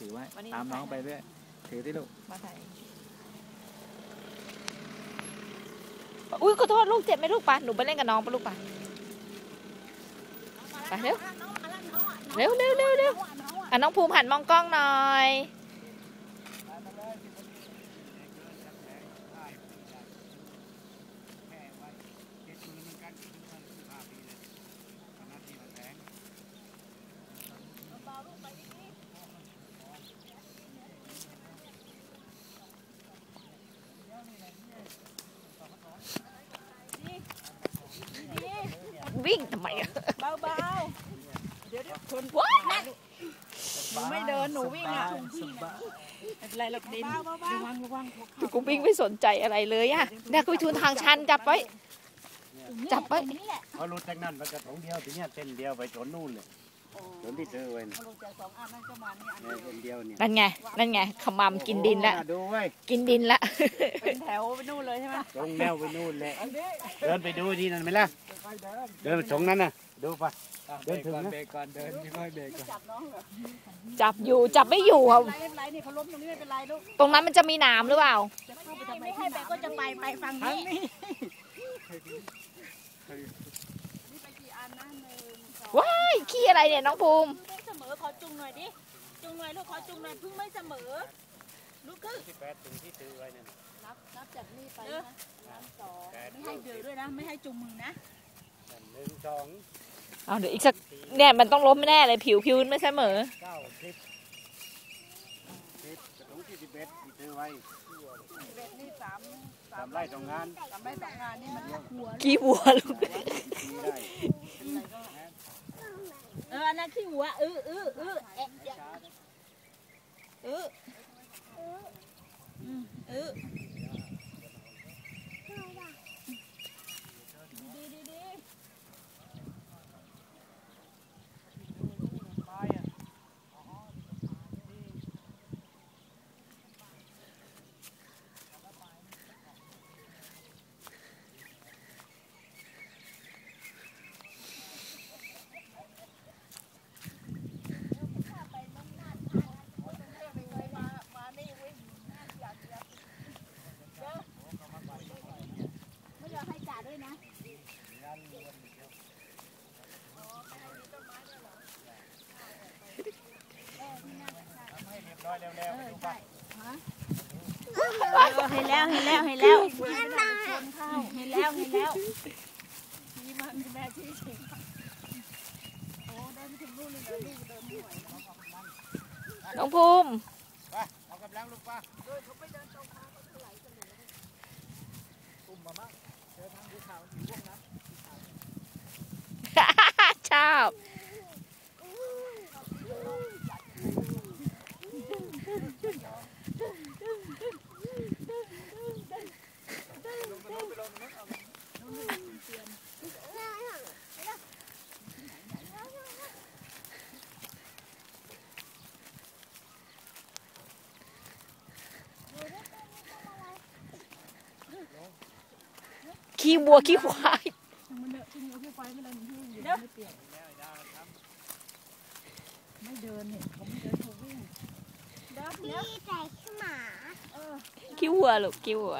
ถือไว้วันนี้ตามน้องถ่ายไปเรื่อยถือที่ลูก มาถ่ายอุ้ยขอโทษลูกเจ็บไหมลูกปะหนูไปเล่นกับน้องปะลูกปะไปเร็วเร็วเร็วเร็วเร็วอะน้องภูมิหันมองกล้องหน่อย วิ่งทำไมอะเบาๆเดี๋ยวเดี๋ยวคนว้ายหนูไม่เดินหนูวิ่งอะไม่เป็นไรหรอกดินระวังระวังกูวิ่งไม่สนใจอะไรเลยอะเนี่ยกูไปทุนทางชันจับไว้จับไว้เขารู้จากนั้นมันกระถงเดียวทีเนี้ยเส้นเดียวไปจนนู่นเลย จนที่เจอไว้น่ะลงจากสองอันนั่นก็มานี่อันเนี่ยเส้นเดียวเนี่ยนั่นไง นั่นไงขมำกินดินละ โอ้ดูไว้ยกินดินละ เป็นแถวไปนู่นเลยใช่ไหมตรงแนวไปนู่นเลยเดินไปดูที่นั่นไหมล่ะเดินไปตรงนั้นน่ะดูไปเดินถึงนะ เบรกก่อนเดินค่อยๆเบรกก่อนจับน้องเหรอจับอยู่ จับไม่อยู่อะไม่เป็นไรไม่เป็นไรนี่เขาล้มตรงนี้ไม่เป็นไรลูกตรงนั้นมันจะมีหนามหรือเปล่า จะเข้าไปทำไมไม่ให้ไปก็จะไปไปฟังนี้นี่ไปกี่อันนะหนึ่งสอง ว้าย ขี้อะไรเนี่ยน้องภูมิไม่เสมอขอจุงหน่อยดิ จุงหน่อยลูกขอจุงหน่อยเพิ่งไม่เสมอ ลูกขึ้นที่แปดถึงที่ซื้อไว้นั่นน่ะนับนับจากนี่ไปนะสองไม่ให้เดือด้วยนะ ไม่ให้จุงมือนะนั่นหนึ่งสองเอาเดี๋ยวอีกสักเนี่ยมันต้องล้มแน่เลยผิวผิวไม่เสมอเก้าสิบสิบกระถงที่สิบเอ็ดที่ซื้อไว้เบ็ดนี่สามทำไร่ตรงงานสามไร่สองงานนี่มันหัวขี้วัวลูก มีได้เอออันนั้นขี้หัวเออเออเออเอ๊ะเอออืมเออดีดีดี ไม่ยอมให้จ่าด้วยนะ ให้เรียบร้อยแล้วแล้วไปดูไป เห็น แล้วเห็นแล้วเห็นแล้วเห็นแล้วเห็นแล้วนี่มันแม่ชี้ชี้โอ้เดินไปถึงนู่นเลยลูกเดินไม่ไหวแล้วน้องภูมิไปเอากำลังลูกป้าอุ้มมามั่งเจอทางเขาอยู่พวกนั้นชอบขี้วัวขี้ายมันเนอะทิ้งเอาพี่ไฟไม่ได้ห นูหิ้วอยู่ไม่เปลี่ยนไม่เดินเนี่ยเขาไม่เดินเขาวิ่งเดินเดี๋ยวใจขึ้นหมาเออขี้วัวลูกขี้วัว